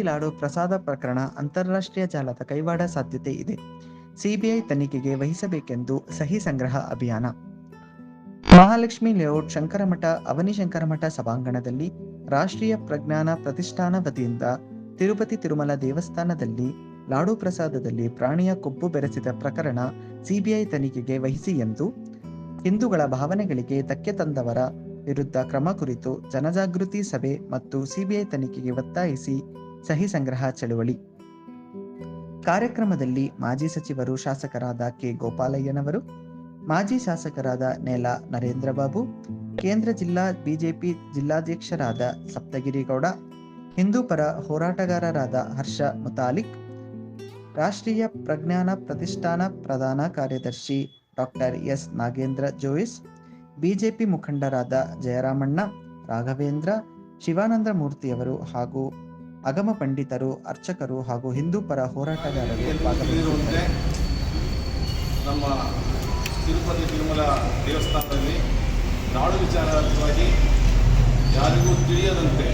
ತಿರುಪತಿ ಲಾಡು ಪ್ರಸಾದ ಪ್ರಕರಣ ಅಂತಾರಾಷ್ಟ್ರೀಯ ಜಾಲದ ಕೈವಾಡ ಸಾಧ್ಯತೆ ಇದೆ. ಸಿಬಿಐ ತನಿಖೆಗೆ ವಹಿಸಬೇಕೆಂದು ಸಹಿ ಸಂಗ್ರಹ ಅಭಿಯಾನ. ಮಹಾಲಕ್ಷ್ಮಿ ಲೇಔಟ್ ಶಂಕರಮಠ, ಅವನಿ ಶಂಕರಮಠ ಸಭಾಂಗಣದಲ್ಲಿ ರಾಷ್ಟ್ರೀಯ ಪ್ರಜ್ಞಾನ ಪ್ರತಿಷ್ಠಾನ ವತಿಯಿಂದ ತಿರುಪತಿ ತಿರುಮಲ ದೇವಸ್ಥಾನದಲ್ಲಿ ಲಾಡು ಪ್ರಸಾದದಲ್ಲಿ ಪ್ರಾಣಿಯ ಕೊಬ್ಬು ಬೆರೆಸಿದ ಪ್ರಕರಣ ಸಿಬಿಐ ತನಿಖೆಗೆ ವಹಿಸಿ ಎಂದು ಹಿಂದೂಗಳ ಭಾವನೆಗಳಿಗೆ ಧಕ್ಕೆ ತಂದವರ ವಿರುದ್ಧ ಕ್ರಮ ಕುರಿತು ಜನಜಾಗೃತಿ ಸಭೆ ಮತ್ತು ಸಿಬಿಐ ತನಿಖೆಗೆ ಒತ್ತಾಯಿಸಿ ಸಹಿ ಸಂಗ್ರಹ ಚಳುವಳಿ. ಕಾರ್ಯಕ್ರಮದಲ್ಲಿ ಮಾಜಿ ಸಚಿವರು ಶಾಸಕರಾದ ಕೆ. ಗೋಪಾಲಯ್ಯನವರು, ಮಾಜಿ ಶಾಸಕರಾದ ನೇಲ ನರೇಂದ್ರ ಬಾಬು ಕೇಂದ್ರ ಜಿಲ್ಲಾ ಬಿಜೆಪಿ ಜಿಲ್ಲಾಧ್ಯಕ್ಷರಾದ ಸಪ್ತಗಿರಿಗೌಡ, ಹಿಂದೂ ಪರ ಹೋರಾಟಗಾರರಾದ ಹರ್ಷ ಮುತಾಲಿಕ್, ರಾಷ್ಟ್ರೀಯ ಪ್ರಜ್ಞಾನ ಪ್ರತಿಷ್ಠಾನ ಪ್ರಧಾನ ಕಾರ್ಯದರ್ಶಿ doctor S. Nagendra Jois, BJP ಮುಖಂಡರಾದ ಜಯರಾಮಣ್ಣ, ರಾಘವೇಂದ್ರ, ಶಿವಾನಂದ ಮೂರ್ತಿಯವರು ಹಾಗೂ ಅಗಮ ಪಂಡಿತರು, ಅರ್ಚಕರು ಹಾಗೂ ಹಿಂದೂ ಪರ ಹೋರಾಟಗಾರರು ನಮ್ಮ ತಿರುಪತಿ ತಿರುಮಲ ದೇವಸ್ಥಾನದಲ್ಲಿ ನಾಡು ವಿಚಾರವಾಗಿ ಯಾರಿಗೂ ತಿಳಿಯದಂತೆ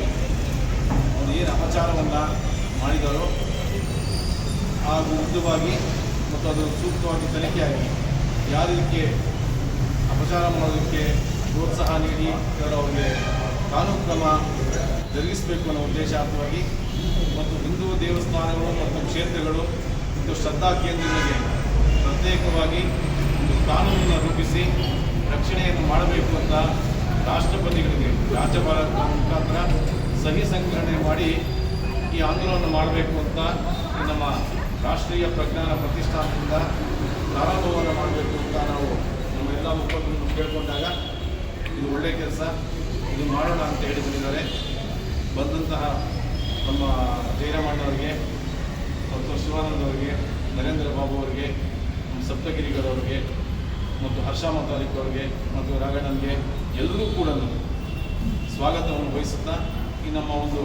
ಅವರು ಏನು ಅಪಚಾರವನ್ನು ಮಾಡಿದರು ಹಾಗೂ ಉದ್ದವಾಗಿ ಮತ್ತು ಅದು ಸೂಕ್ತವಾಗಿ ತನಿಖೆಯಾಗಿ ಯಾರು ಇದಕ್ಕೆ ಅಪಚಾರ ಮಾಡೋದಕ್ಕೆ ಪ್ರೋತ್ಸಾಹ ನೀಡಿ ಅವರಿಗೆ ಕಾನೂನು ಕ್ರಮ ಜರುಗಿಸಬೇಕು ಅನ್ನೋ ಉದ್ದೇಶಾರ್ಥವಾಗಿ ಮತ್ತು ಹಿಂದೂ ದೇವಸ್ಥಾನಗಳು ಮತ್ತು ಕ್ಷೇತ್ರಗಳು ಮತ್ತು ಶ್ರದ್ಧಾ ಕೇಂದ್ರಗಳಿಗೆ ಪ್ರತ್ಯೇಕವಾಗಿ ಒಂದು ಕಾನೂನನ್ನು ರೂಪಿಸಿ ರಕ್ಷಣೆಯನ್ನು ಮಾಡಬೇಕು ಅಂತ ರಾಷ್ಟ್ರಪತಿಗಳಿಗೆ ರಾಜ್ಯಪಾಲ ಮುಖಾಂತರ ಸಹಿ ಸಂಗ್ರಹಣೆ ಮಾಡಿ ಈ ಆಂದೋಲನ ಮಾಡಬೇಕು ಅಂತ ನಮ್ಮ ರಾಷ್ಟ್ರೀಯ ಪ್ರಜ್ಞಾನ ಪ್ರತಿಷ್ಠಾನದಿಂದ ಪ್ರಾರಂಭವನ್ನು ಮಾಡಬೇಕು ಅಂತ ನಾವು ನಮ್ಮ ಎಲ್ಲ ಮುಖಂಡರನ್ನು ಕೇಳಿಕೊಂಡಾಗ, ಇದು ಒಳ್ಳೆಯ ಕೆಲಸ, ಇದು ಮಾಡೋಣ ಅಂತ ಹೇಳಿ ಬಂದಿದ್ದಾರೆ. ಬಂದಂತಹ ನಮ್ಮ ಜಯರಾಮಣ್ಣವರಿಗೆ ಮತ್ತು ಶಿವಾನಂದ್ ಅವರಿಗೆ ನರೇಂದ್ರ ಬಾಬು ಅವರಿಗೆ ಸಪ್ತಗಿರಿಗಳವರಿಗೆ ಮತ್ತು ಹರ್ಷ ಮತಾಲಿಕ್ ಅವರಿಗೆ ಮತ್ತು ರಾಘಣ್ಣನಿಗೆ ಎಲ್ಲರೂ ಕೂಡ ಸ್ವಾಗತವನ್ನು ಬಯಸುತ್ತಾ ಈ ನಮ್ಮ ಒಂದು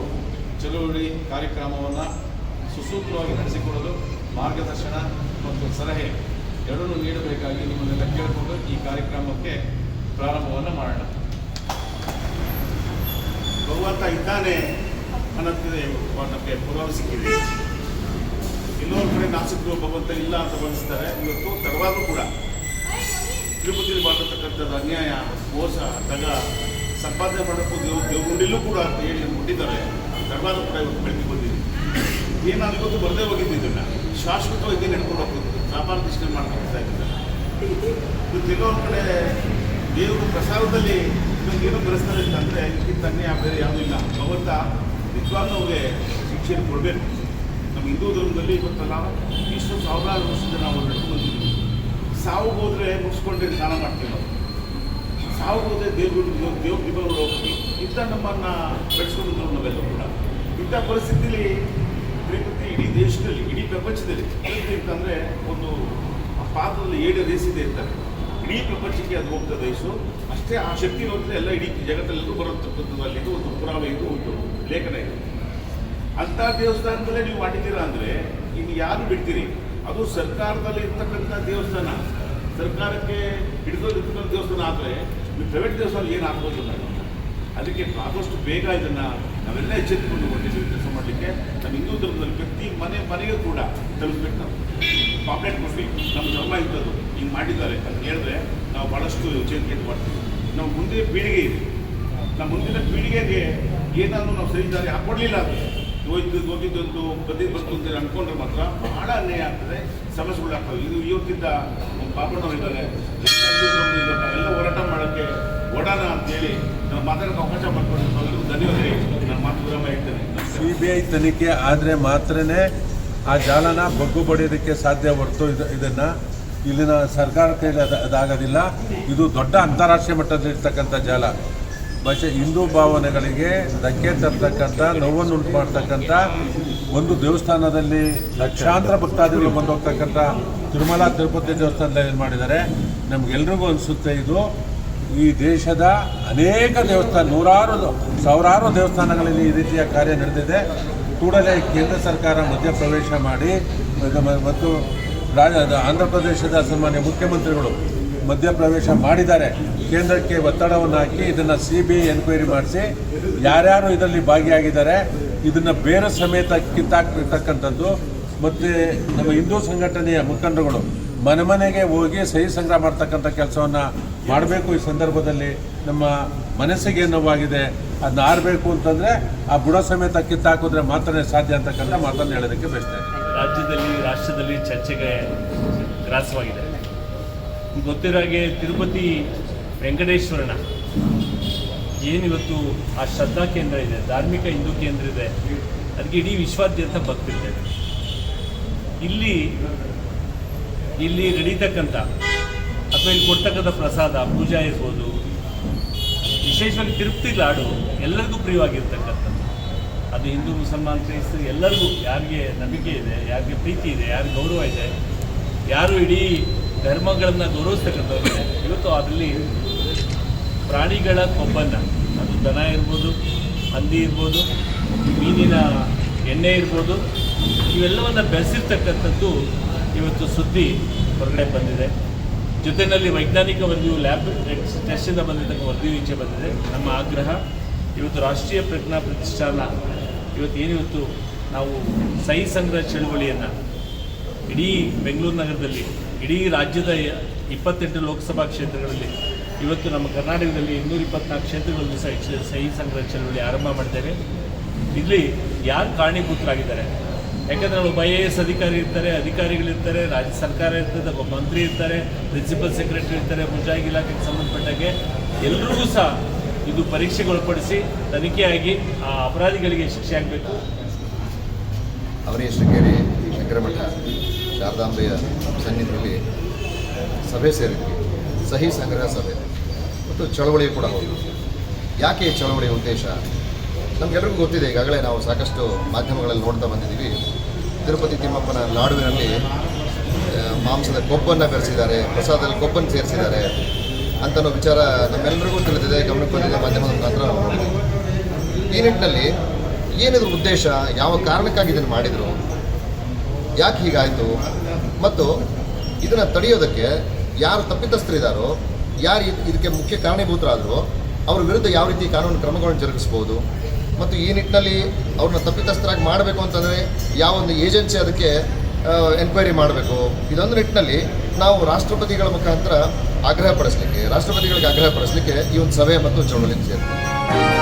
ಚಳುವಳಿ ಕಾರ್ಯಕ್ರಮವನ್ನು ಸುಸೂತ್ರವಾಗಿ ನಡೆಸಿಕೊಡಲು ಮಾರ್ಗದರ್ಶನ ಮತ್ತು ಸಲಹೆ ಎರಡನ್ನೂ ನೀಡಬೇಕಾಗಿ ನಿಮ್ಮನ್ನೆಲ್ಲ ಕೇಳಿಕೊಂಡು ಈ ಕಾರ್ಯಕ್ರಮಕ್ಕೆ ಪ್ರಾರಂಭವನ್ನು ಮಾಡೋಣ. ಭಗವಂತ ಇದ್ದಾನೆ ಅನ್ನೋದಕ್ಕೆ ನಮಗೆ ಪುರಾವೆ ಸಿಕ್ಕಿದೆ. ಇನ್ನೊಂದು ಕಡೆ ನಾಸಿಕರು ಭಗವಂತ ಇಲ್ಲ ಅಂತ ಭಾವಿಸ್ತಾರೆ ಇವತ್ತು ತಡವಾದರೂ ಕೂಡ ತಿರುಪತಿಯಲ್ಲಿ ಮಾಡಿರ್ತಕ್ಕಂಥದ್ದು ಅನ್ಯಾಯ, ಮೋಸ, ದಗ, ಸಂಪಾದನೆ ಮಾಡೋಕ್ಕೂ ದೇವ್ ದೇವಗುಂಡಿಲೂ ಕೂಡ ಅಂತ ಹೇಳಿ ಕೊಟ್ಟಿದ್ದಾರೆ ತಡವಾದರೂ ಕೂಡ ಇವತ್ತು ಬೆಳಗ್ಗೆ ಬಂದಿದೆ. ಏನಾದ್ರು ಇವತ್ತು ಬರದೇ ಹೋಗಿದ್ದು ಇದನ್ನ. ಶಾಶ್ವತವಾಗಿ ಇದೇ ನಡ್ಕೊಂಡು ಹೋಗ್ತಿದ್ದು ವ್ಯಾಪಾರ ಮಾಡ್ಕೊಂಡು ಹೋಗ್ತಾ ಇದ್ದಾರೆ. ಇವತ್ತು ಕೆಲವೊಂದು ಕಡೆ ದೇವರು ಪ್ರಸಾದದಲ್ಲಿ ಇದೊಂದು ಏನೋ ಬೆಳೆಸ್ತಾರೆ ಅಂತಂದರೆ ಇದಕ್ಕಿಂತ ಅನ್ಯಾಯ ಬೇರೆ ಯಾವುದೂ ಇಲ್ಲ. ಭಗವಂತ ನಿಜವಾಗ್ಲೂ ಅವ್ರಿಗೆ ಶಿಕ್ಷೆಯನ್ನು ಕೊಡಬೇಕು. ನಮ್ಮ ಹಿಂದೂ ಧರ್ಮದಲ್ಲಿ ಇವತ್ತಲ್ಲ ಇಷ್ಟು ಸಾವಿರಾರು ವರ್ಷದಿಂದ ನಾವು ನಡ್ಕೊಂಡು ಬಂದಿದ್ದೀವಿ ಸಾವು ಹೋದರೆ ಮುಗಿಸ್ಕೊಂಡ್ರೆ ಸ್ನಾನ ಮಾಡ್ತೀವಿ ನಾವು. ಸಾವು ಹೋದರೆ ದೇವರು ದೇವ್ರ ದಿಬ್ಬಗಳು ಇಂಥ ನಮ್ಮನ್ನು ಬೆಳೆಸ್ಕೊಂಡು ನಾವೆಲ್ಲರೂ ಕೂಡ. ಇಂಥ ಪರಿಸ್ಥಿತಿಲಿ ತಿರುಪತಿ ಇಡೀ ದೇಶದಲ್ಲಿ, ಇಡೀ ಪ್ರಪಂಚದಲ್ಲಿ ತಿರುಪತಿ ಅಂತಂದರೆ ಒಂದು ಆ ಪಾತ್ರದಲ್ಲಿ ಏಳು ರೇಸಿದೆ ಅಂತಾರೆ. ಇಡೀ ಪ್ರಪಂಚಕ್ಕೆ ಅದು ಹೋಗ್ತದೆ ದೇಶ ಅಷ್ಟೇ ಆ ಶಕ್ತಿ ನೋಡಿದ್ರೆ ಎಲ್ಲ ಇಡೀ ಜಗತ್ತಲ್ಲೆಲ್ಲೂ ಬರತಕ್ಕಂಥದ್ದು ಇದು ಒಂದು ಪುರಾವೆ ಇದು ಒಂದು ಲೇಖನ ಇದು. ಅಂಥ ದೇವಸ್ಥಾನದಲ್ಲೇ ನೀವು ಮಾಡಿದ್ದೀರಾ ಅಂದರೆ ಇನ್ನು ಯಾರು ಬಿಡ್ತೀರಿ? ಅದು ಸರ್ಕಾರದಲ್ಲಿ ಇರ್ತಕ್ಕಂಥ ದೇವಸ್ಥಾನ. ಸರ್ಕಾರಕ್ಕೆ ಹಿಡಿದೋದಿರ್ತಕ್ಕಂಥ ದೇವಸ್ಥಾನ ಆದರೆ ನೀವು ಪ್ರೈವೇಟ್ ದೇವಸ್ಥಾನ ಏನು ಆಗ್ಬೋದು ನಾವು ಅದಕ್ಕೆ ಆದಷ್ಟು ಬೇಗ ಇದನ್ನು ನಾವೆಲ್ಲ ಎಚ್ಚೆತ್ತುಕೊಂಡು ಹೊರಟಿದ್ದೀವಿ ಕೆಲಸ ಮಾಡಲಿಕ್ಕೆ. ನಮ್ಮ ಹಿಂದೂ ಧರ್ಮದಲ್ಲಿ ಪ್ರತಿ ಮನೆ ಮನೆಗೂ ಕೂಡ ತಲುಪಬೇಕು ನಾವು. ಪಾಪ್ಲೆಟ್ ಕೊಡ್ತೀವಿ ನಮ್ಮ ಧರ್ಮ ಇಂಥದ್ದು. ಹಿಂಗೆ ಮಾಡಿದ್ದಾರೆ ಅಂತ ಹೇಳಿದ್ರೆ ನಾವು ಭಾಳಷ್ಟು ಎಚ್ಚರಿಕೆಯನ್ನು ಮಾಡ್ತೀವಿ. ನಾವು ಮುಂದಿನ ಪೀಳಿಗೆ ಇದೆ ನಮ್ಮ ಮುಂದಿನ ಪೀಳಿಗೆಗೆ ಏನಾದರೂ ನಾವು ಸರಿ ದಾರಿ ಹಾಕ್ಕೊಡ್ಲಿಲ್ಲ ಅಂದರೆ ಹೋಯ್ತು ಹೋಗಿದ್ದೊಂದು ಬದಿ ಬಂತು ಅಂತ ಅಂದ್ಕೊಂಡ್ರೆ ಮಾತ್ರ ಭಾಳ ಅನ್ಯಾಯ ಆಗ್ತದೆ ಸಮಸ್ಯೆಗಳಾಗ್ತವೆ ಇದು ಇವತ್ತಿದ್ದ ಪಾಪಣ್ಣವರಿದ್ದಾರೆ ಎಲ್ಲ ಹೋರಾಟ ಮಾಡೋಕ್ಕೆ ಓಡಾಣ ಅಂತೇಳಿ ನಾವು ಮಾತಾಡೋಕೆ ಅವಕಾಶ ಮಾಡ್ಕೊಂಡು ಧನ್ಯವಾದ. ನಾನು ಮಾತು ವಿರಾಮ ಹೇಳ್ತೇನೆ. ಸಿ ಬಿ ಐ ತನಿಖೆ ಆದರೆ ಮಾತ್ರನೇ ಆ ಜಾಲನ ಬಗ್ಗು ಬಡಿಯೋದಕ್ಕೆ ಸಾಧ್ಯ ಹೊರತು ಇದು ಇದನ್ನು ಇಲ್ಲಿನ ಸರ್ಕಾರ ಕೈಲಿ ಅದು ಅದಾಗೋದಿಲ್ಲ. ಇದು ದೊಡ್ಡ ಅಂತಾರಾಷ್ಟ್ರೀಯ ಮಟ್ಟದಲ್ಲಿರ್ತಕ್ಕಂಥ ಜಾಲ. ಭಾಷೆ ಹಿಂದೂ ಭಾವನೆಗಳಿಗೆ ಧಕ್ಕೆ ತರ್ತಕ್ಕಂಥ, ನೋವನ್ನು ಉಂಟು ಮಾಡ್ತಕ್ಕಂಥ ಒಂದು ದೇವಸ್ಥಾನದಲ್ಲಿ ಲಕ್ಷಾಂತರ ಭಕ್ತಾದಿಗಳು ಬಂದು ಹೋಗ್ತಕ್ಕಂಥ ತಿರುಮಲ, ತಿರುಪತಿ ದೇವಸ್ಥಾನದಲ್ಲಿ ಏನು ಮಾಡಿದ್ದಾರೆ? ನಮಗೆಲ್ರಿಗೂ ಅನಿಸುತ್ತೆ ಇದು. ಈ ದೇಶದ ಅನೇಕ ದೇವಸ್ಥಾನ, ನೂರಾರು, ಸಾವಿರಾರು ದೇವಸ್ಥಾನಗಳಲ್ಲಿ ಈ ರೀತಿಯ ಕಾರ್ಯ ನಡೆದಿದೆ. ಕೂಡಲೇ ಕೇಂದ್ರ ಸರ್ಕಾರ ಮಧ್ಯಪ್ರವೇಶ ಮಾಡಿ ಮತ್ತು ಆಂಧ್ರ ಪ್ರದೇಶದ ಸನ್ಮಾನ್ಯ ಮುಖ್ಯಮಂತ್ರಿಗಳು ಮಧ್ಯಪ್ರವೇಶ ಮಾಡಿದ್ದಾರೆ. ಕೇಂದ್ರಕ್ಕೆ ಒತ್ತಡವನ್ನು ಹಾಕಿ ಇದನ್ನು ಸಿ ಬಿ ಐ ಎನ್ಕ್ವೈರಿ ಮಾಡಿಸಿ ಯಾರ್ಯಾರು ಇದರಲ್ಲಿ ಭಾಗಿಯಾಗಿದ್ದಾರೆ, ಇದನ್ನು ಬೇರೆ ಸಮೇತ ಕಿತ್ತಾಕ್ತಕ್ಕಂಥದ್ದು ಮತ್ತು ನಮ್ಮ ಹಿಂದೂ ಸಂಘಟನೆಯ ಮುಖಂಡರುಗಳು ಮನೆ ಮನೆಗೆ ಹೋಗಿ ಸಹಿ ಸಂಗ್ರಹ ಮಾಡ್ತಕ್ಕಂಥ ಕೆಲಸವನ್ನು ಮಾಡಬೇಕು ಈ ಸಂದರ್ಭದಲ್ಲಿ ನಮ್ಮ ಮನಸ್ಸಿಗೆ ನೋವಾಗಿದೆ ಅದನ್ನ ಆರಬೇಕು ಅಂತಂದರೆ ಆ ಬುಡ ಸಮೇತ ಕಿತ್ತಾಕಿದ್ರೆ ಮಾತ್ರ ಸಾಧ್ಯ ಅಂತಕ್ಕಂಥ ಮಾತನ್ನು ಹೇಳೋದಕ್ಕೆ ಬಯಸ್ತೇನೆ ರಾಜ್ಯದಲ್ಲಿ, ರಾಷ್ಟ್ರದಲ್ಲಿ ಚರ್ಚೆಗೆ ಗ್ರಾಸವಾಗಿದೆ. ಗೊತ್ತಿರೋ ಹಾಗೆ ತಿರುಪತಿ ವೆಂಕಟೇಶ್ವರನ ಏನಿವತ್ತು ಆ ಶ್ರದ್ಧಾ ಕೇಂದ್ರ ಇದೆ, ಧಾರ್ಮಿಕ ಹಿಂದೂ ಕೇಂದ್ರ ಇದೆ ಅದಕ್ಕೆ ಇಡೀ ವಿಶ್ವಾದ್ಯಂತ ಭಕ್ತಿರ್ತೇವೆ ಇಲ್ಲಿ ಇಲ್ಲಿ ನಡೀತಕ್ಕಂಥ ಅಥವಾ ಇಲ್ಲಿ ಕೊಡ್ತಕ್ಕಂಥ ಪ್ರಸಾದ, ಪೂಜಾ ಇರ್ಬೋದು ವಿಶೇಷವಾಗಿ ತಿರುಪ್ತಿ ಲಾಡು ಎಲ್ಲರಿಗೂ ಪ್ರಿಯವಾಗಿರ್ತಕ್ಕಂಥದ್ದು. ಅದು ಹಿಂದೂ, ಮುಸಲ್ಮಾನ್ ಕ್ರೈಸ್ತ ಎಲ್ಲರಿಗೂ ಯಾರಿಗೆ ನಂಬಿಕೆ ಇದೆ, ಯಾರಿಗೆ ಪ್ರೀತಿ ಇದೆ, ಯಾರಿಗೆ ಗೌರವ ಇದೆ, ಯಾರು ಇಡೀ ಧರ್ಮಗಳನ್ನು ಗೌರವಿಸ್ತಕ್ಕಂಥವ್ರಿಗೆ ಇವತ್ತು ಅದರಲ್ಲಿ ಪ್ರಾಣಿಗಳ ಕೊಬ್ಬನ್ನು, ಅದು ದನ ಇರ್ಬೋದು, ಹಂದಿ ಇರ್ಬೋದು, ಮೀನಿನ ಎಣ್ಣೆ ಇರ್ಬೋದು, ಇವೆಲ್ಲವನ್ನು ಬೆಳೆಸಿರ್ತಕ್ಕಂಥದ್ದು ಇವತ್ತು ಸುದ್ದಿ ಹೊರಗಡೆ ಬಂದಿದೆ. ಜೊತೆಯಲ್ಲಿ ವೈಜ್ಞಾನಿಕ ವರದಿಯು ಲ್ಯಾಬ್ ಟೆಸ್ಟಿಂದ ಬಂದಿರತಕ್ಕ ವರದಿಯು ಈಚೆ ಬಂದಿದೆ. ನಮ್ಮ ಆಗ್ರಹ, ಇವತ್ತು ರಾಷ್ಟ್ರೀಯ ಪ್ರಜ್ಞಾ ಪ್ರತಿಷ್ಠಾನ, ಇವತ್ತು ಏನಿವತ್ತು ನಾವು ಸಹಿ ಸಂಗ್ರಹ ಚಳುವಳಿಯನ್ನು ಇಡೀ ಬೆಂಗಳೂರು ನಗರದಲ್ಲಿ, ಇಡೀ ರಾಜ್ಯದ ಇಪ್ಪತ್ತೆಂಟು ಲೋಕಸಭಾ ಕ್ಷೇತ್ರಗಳಲ್ಲಿ, ಇವತ್ತು ನಮ್ಮ ಕರ್ನಾಟಕದಲ್ಲಿ ಇನ್ನೂರ ಇಪ್ಪತ್ನಾಲ್ಕು ಕ್ಷೇತ್ರಗಳಲ್ಲಿ ಸಹ ಸಹಿ ಸಂಗ್ರಹ ಚಳುವಳಿ ಆರಂಭ ಮಾಡಿದ್ದೇವೆ. ಇಲ್ಲಿ ಯಾರು ಕಾರಣೀಭೂತರಾಗಿದ್ದಾರೆ? ಯಾಕಂದರೆ ಒಬ್ಬ ಐ ಎ ಎಸ್ ಅಧಿಕಾರಿ ಇರ್ತಾರೆ, ಅಧಿಕಾರಿಗಳಿರ್ತಾರೆ, ರಾಜ್ಯ ಸರ್ಕಾರ ಇರ್ತದೆ ಮಂತ್ರಿ ಇರ್ತಾರೆ ಪ್ರಿನ್ಸಿಪಲ್ ಸೆಕ್ರೆಟರಿ ಇರ್ತಾರೆ ಮುಜಾಗಿ ಇಲಾಖೆಗೆ ಸಂಬಂಧಪಟ್ಟಾಗೆ ಎಲ್ರಿಗೂ ಸಹ ಇದು ಪರೀಕ್ಷೆಗೊಳಪಡಿಸಿ ತನಿಖೆಯಾಗಿ ಆ ಅಪರಾಧಿಗಳಿಗೆ ಶಿಕ್ಷೆ ಆಗಬೇಕು. ಅವರೇ ಶೃಂಗೇರಿ ಶಂಕರಮಠ ಶಾರದಾಂಬೆಯ ಸನ್ನಿಧಿಯಲ್ಲಿ ಸಭೆ ಸೇರಿದ್ವಿ. ಸಹಿ ಸಂಗ್ರಹ ಸಭೆ. ಮತ್ತು ಚಳವಳಿ ಕೂಡ ಹೌದು. ಯಾಕೆ ಚಳವಳಿಯ ಉದ್ದೇಶ? ನಮಗೆಲ್ಲರಿಗೂ ಗೊತ್ತಿದೆ, ಈಗಾಗಲೇ ನಾವು ಸಾಕಷ್ಟು ಮಾಧ್ಯಮಗಳಲ್ಲಿ ನೋಡ್ತಾ ಬಂದಿದ್ದೀವಿ. ತಿರುಪತಿ ತಿಮ್ಮಪ್ಪನ ಲಾಡುವಿನಲ್ಲಿ ಮಾಂಸದ ಕೊಬ್ಬನ್ನು ಬೆರೆಸಿದ್ದಾರೆ, ಪ್ರಸಾದದಲ್ಲಿ ಕೊಬ್ಬನ್ನು ಸೇರಿಸಿದ್ದಾರೆ ಅಂತನೋ ವಿಚಾರ ನಮ್ಮೆಲ್ಲರಿಗೂ ತಿಳಿದಿದೆ, ಗಮನಕ್ಕೆ ಬಂದಿದೆ, ಮಾಧ್ಯಮದ ಮುಖಾಂತರ ಈ ನಿಟ್ಟಿನಲ್ಲಿ ಏನಿದ್ರ ಉದ್ದೇಶ, ಯಾವ ಕಾರಣಕ್ಕಾಗಿ ಇದನ್ನು ಮಾಡಿದರು, ಯಾಕೆ ಹೀಗಾಯಿತು, ಮತ್ತು ಇದನ್ನು ತಡೆಯೋದಕ್ಕೆ ಯಾರು ತಪ್ಪಿತಸ್ಥರಿದ್ದಾರೋ ಯಾರು ಇದ್- ಇದಕ್ಕೆ ಮುಖ್ಯ ಕಾರಣೀಭೂತರಾದರೂ, ಅವರ ವಿರುದ್ಧ ಯಾವ ರೀತಿ ಕಾನೂನು ಕ್ರಮಗಳನ್ನು ಜರುಗಿಸ್ಬೋದು ಮತ್ತು ಈ ನಿಟ್ಟಿನಲ್ಲಿ ಅವ್ರನ್ನ ತಪ್ಪಿತಸ್ಥರಾಗಿ ಮಾಡಬೇಕು ಅಂತಂದರೆ ಯಾವ ಒಂದು ಏಜೆನ್ಸಿ ಅದಕ್ಕೆ ಎನ್ಕ್ವೈರಿ ಮಾಡಬೇಕು. ಇದೊಂದು ನಿಟ್ಟಿನಲ್ಲಿ ನಾವು ರಾಷ್ಟ್ರಪತಿಗಳ ಮುಖಾಂತರ ಆಗ್ರಹ ಪಡಿಸಲಿಕ್ಕೆ ರಾಷ್ಟ್ರಪತಿಗಳಿಗೆ ಆಗ್ರಹ ಪಡಿಸಲಿಕ್ಕೆ ಈ ಒಂದು ಸಭೆ ಮತ್ತು ಚಳವಳಿ ಸೇರ್ತೀವಿ.